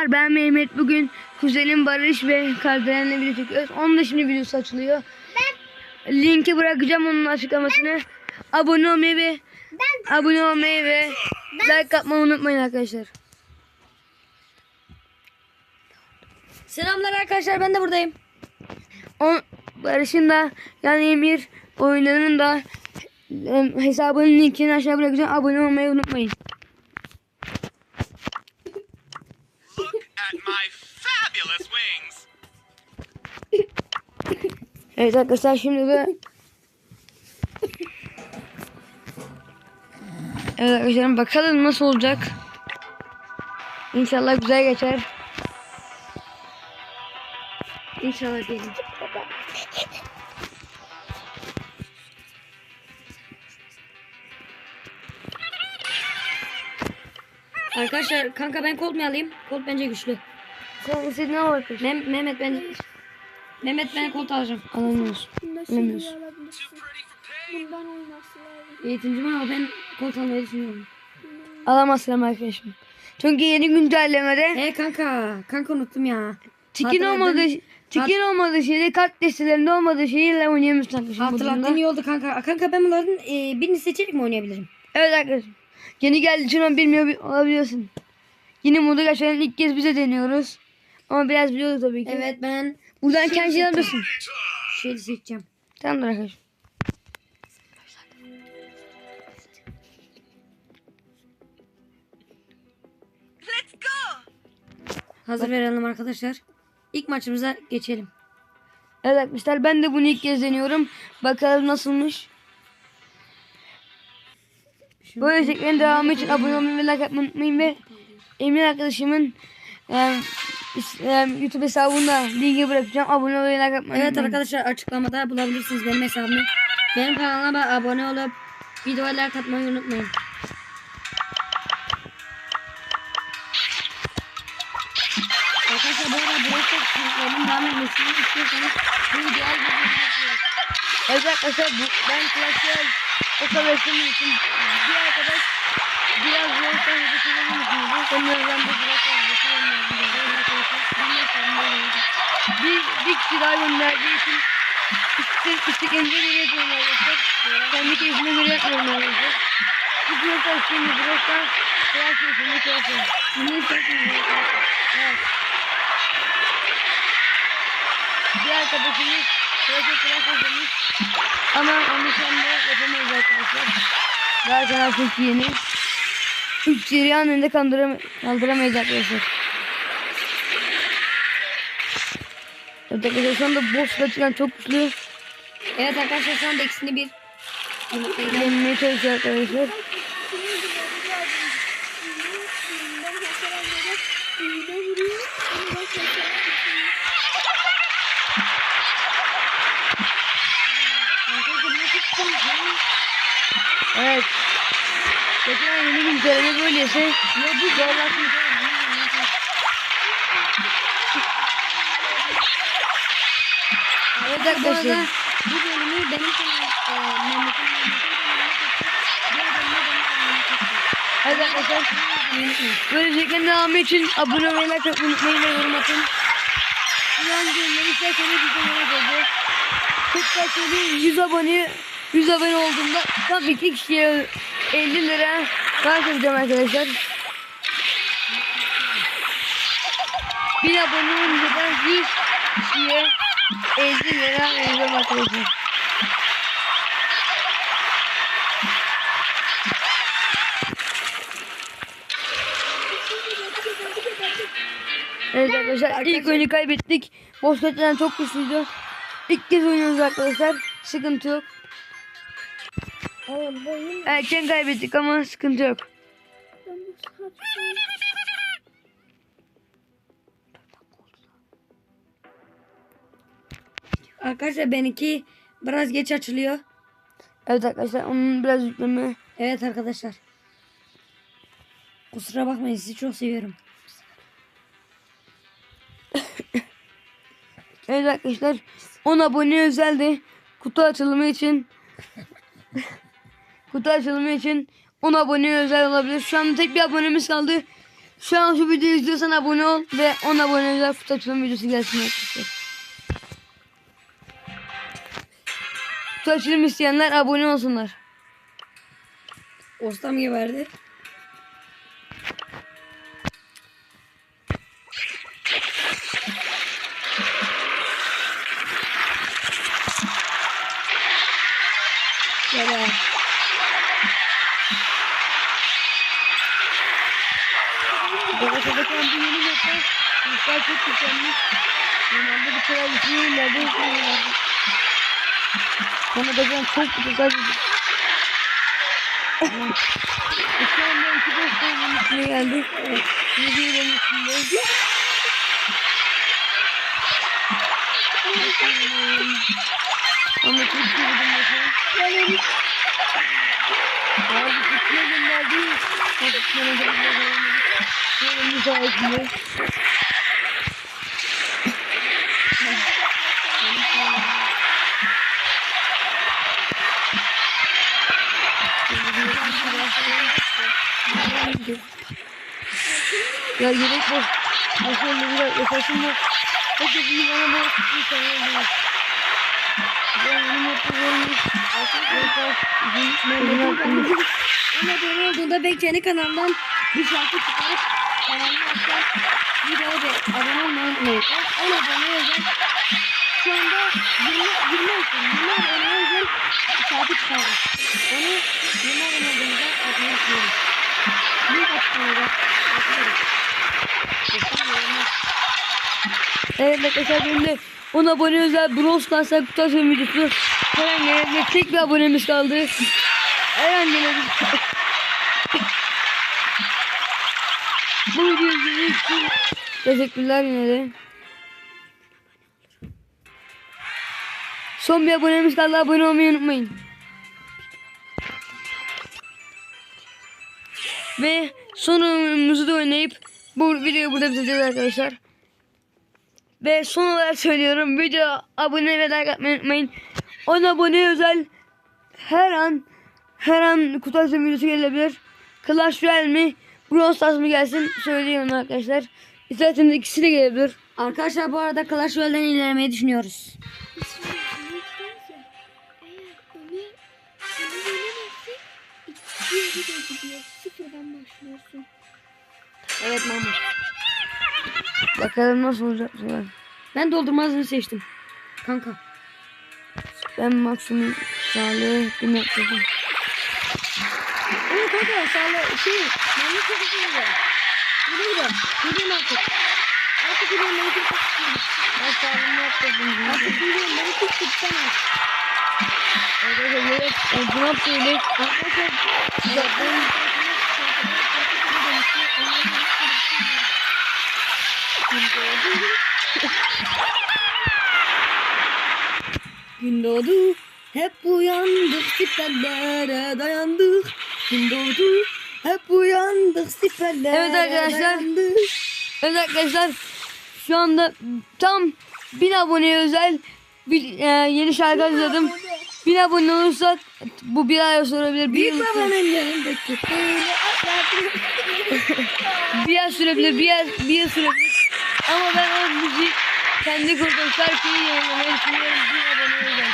Merhabalar ben Mehmet. Bugün kuzenim Barış ve Kardelen'le video çekiyoruz. Onun da şimdi videosu açılıyor. Linki bırakacağım onun açıklamasını. Abone olmayı ve abone olmayı ve like atmayı unutmayın arkadaşlar. Selamlar arkadaşlar ben de buradayım. O, Barış'ın da yani Emir oyunlarının da hesabının linkini aşağı bırakacağım. Abone olmayı unutmayın. Evet arkadaşlar şimdi de Evet arkadaşlar bakalım nasıl olacak. İnşallah güzel geçer. İnşallah diyelim. Arkadaşlar kanka ben Colt mu alayım? Colt bence güçlü. Sen istediğin arkadaşlar. Mem Mehmet ben Mehmet ben Colt alacağım. For pain. Bundan olması lazım. Ben Colt almayı düşünüyorum. Alamazsın ama arkadaşım. Çünkü yeni güncellemede He kanka. Kanka unuttum ya. tikin Hatırladın. olmadığı tikin olmadığı şeyde kart destelerinde olmadığı şeyle oynayamıyorsun arkadaşım. Hatırlattığın iyi oldu kanka. Kanka ben bunların e, birini seçerek mi oynayabilirim? Evet arkadaşım. Yeni geldiği için onu bilmiyor bi- olabiliyorsun. Yeni modu gerçekten ilk kez bize deniyoruz. Ama biraz biliyoruz tabii ki. Evet ben Buradan kendini alırsın. şey seçeceğim. Let's go. Hazır verelim arkadaşlar. İlk maçımıza geçelim. Evet arkadaşlar ben de bunu ilk kez deniyorum. Bakalım nasılmış. Böyle şeklinde devamı için abone olmayı ve like atmayı unutmayın ve Emir arkadaşımın em, YouTube hesabında linki bırakacağım. Abone olmayı like atmayı Evet arkadaşlar açıklamada bulabilirsiniz benim hesabımı. Benim kanalıma abone olup videoya like atmayı unutmayın. Arkadaşlar bu arada Brawl Stars'ın devam etmesini istiyorsanız bu videoya izleyebilirsiniz. Evet arkadaşlar bu, ben klasör o savaşım için bir arkadaş biraz zorluktan yürütülebilir misiniz? Onları ben de biraz bir, bir kişi daha gönderdiği için istek, isteklerinize göre yapıyorum arkadaşlar. Kendi keyfime göre yapmıyorum arkadaşlar. Bu blok açtığımız bloktan kıyas yapıyorum, kıyas yapıyorum. Bunu isterseniz arkadaşlar. Evet. Bir arkadaşımız Project Kıyas yapıyormuş. Ama onu şu anda yapamayız arkadaşlar. Daha kanal çok yeni. Üç seri anında kaldıramayız arkadaşlar. Evet arkadaşlar şu anda boss açılan çok güçlü. Evet arkadaşlar şu anda ikisini bir Yenmeye çalışıyor arkadaşlar. Evet. Geçen yeni güncelleme böyleyse ya bu zorlaşmış. Evet Bu arkadaşlar. arada bu bölümü benim kanalım Mehmet'in Evet arkadaşlar. Böyle şeklinde devam için abone olmayı, like atmayı unutmayın ve yorum atın. Ulan günleri isterseniz tane oldu. Tekrar söyleyeyim 100 abone 100 abone olduğumda tabii ki kişiye 50 lira vereceğim arkadaşlar. 1000 abone olunca da 100 kişiye 50 lira vereceğim arkadaşlar. Evet arkadaşlar ilk oyunu kaybettik. Boşluktan çok güçlüydü. İlk kez oynuyoruz arkadaşlar. Sıkıntı yok. Erken kaybettik ama sıkıntı yok. Arkadaşlar benimki biraz geç açılıyor. Evet arkadaşlar onun biraz yükleme. Evet arkadaşlar. Kusura bakmayın sizi çok seviyorum. Evet arkadaşlar 10 abone özeldi. Kutu açılımı için kutu açılımı için 10 abone özel olabilir. Şu an tek bir abonemiz kaldı. Şu an şu videoyu izliyorsan abone ol ve 10 aboneler kutu açılım videosu gelsin arkadaşlar. Kutu açılım isteyenler abone olsunlar. Ostam geberdi. Gel abi. Galatasaray kampı yeni mapta. Rüzgar çok güzelmiş. Normalde bu kadar düşünüyorlardı. Düşünüyorlardı. Bana da ben çok güzel bir Şu anda iki tane üstüne geldik. Yılın üstündeyiz. Ama çok sevdim mesela. Abi gitme gönderdi. Gitmene gönderdi. Şöyle müsaitliği. Ya gerek yok. Aslında biraz yapasım var. Hadi bir bana böyle bir tane var. Ben bunu mutlu olmuş. Ama abone olduğunda belki kendi kanalımdan bir şarkı çıkarıp kanalımı açar. Bir de abone olmayı unutmayın. On on abone özel. Şu anda 20, 20 olsun. 20 abone özel şarkı çıkardım. Onu 20 abone olduğunda atmayı istiyorum. Evet arkadaşlar benim de 10 abone özel Brawl Stars'a açılım videosu. Her an gelebilir. Tek bir abonemiz kaldı. Her an gelebilir. Bu videoyu için teşekkürler yine de. Son bir abonemiz kaldı. Abone olmayı unutmayın. Ve son oyunumuzu da oynayıp bu videoyu burada bitireceğiz arkadaşlar. Ve son olarak söylüyorum video abone ve like atmayı unutmayın. 10 abone özel her an her an kutu açılım videosu gelebilir. Clash Royale mi Brawl Stars mı gelsin söyleyin arkadaşlar. İsterseniz ikisi de gelebilir. Arkadaşlar bu arada Clash Royale'den ilerlemeyi düşünüyoruz. Evet Mahmut. Bakalım nasıl olacak bu sefer. Ben doldurmazını seçtim. Kanka. Ben maksimum sağlığı bir yapacağım. Evet kanka sağla şey. Mahmut çok güzel oluyor. Yürü yürü. Yürüyün artık. Artık yürüyün. Beni çok sıkıntı. Ben sağlığımı yapacağım. Artık yürüyün. Beni çok sıkıntı. Arkadaşlar evet. Ne yapıyoruz? Arkadaşlar. Zaten Gün doğdu, hep uyandık, siperlere dayandık. Gün doğdu, hep uyandık, siperlere Evet arkadaşlar. dayandık. Evet arkadaşlar şu anda tam 1000 aboneye özel bir e, yeni şarkı hazırladım. 1000 abone olursak bu bir ay sürebilir. Bir yıl, babanın yanındaki bir ay sürebilir. Bir ay, bir yıl sürebilir. Ama ben o müziği kendi kurduğum şarkıyı yayınlamayı düşünüyorum. 1000 abone.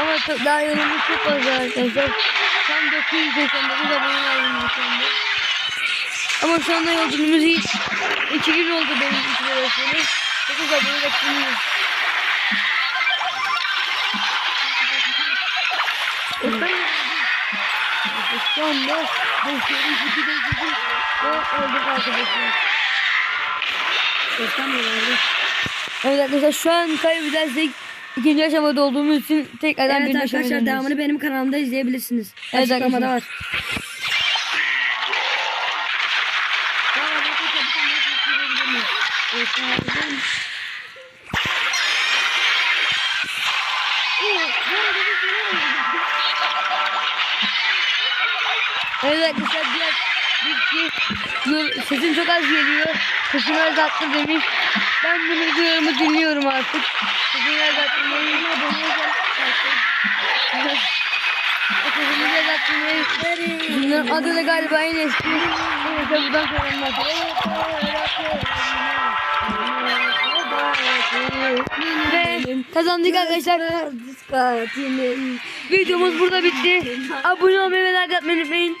Ama çok, daha yolumuz çok fazla arkadaşlar. Tam 989 abone var şu anda. Ama şu anda yolculuğumuz hiç 2 gün oldu benim için uğraşıyorum. 9 abone bekliyorum. Şu anda boşluğum 2 dakika ve öldük arkadaşlar. Evet arkadaşlar şu an kaybedersek ikinci aşamada olduğumuz için tekrardan Evet birinci aşamaya arkadaşlar döneceğiz. devamını benim kanalımda izleyebilirsiniz. Evet Açıklamada arkadaşlar. var. Evet arkadaşlar dur, sesim çok az geliyor. Sesim az attı demiş. Ben bunu duyuyorum dinliyorum artık. Sesim az attı demiş. Otobüsümüze zaten Bunların adı da galiba en eski. Neyse buradan Ve kazandık arkadaşlar. Videomuz burada bitti. Abone olmayı ve like atmayı unutmayın.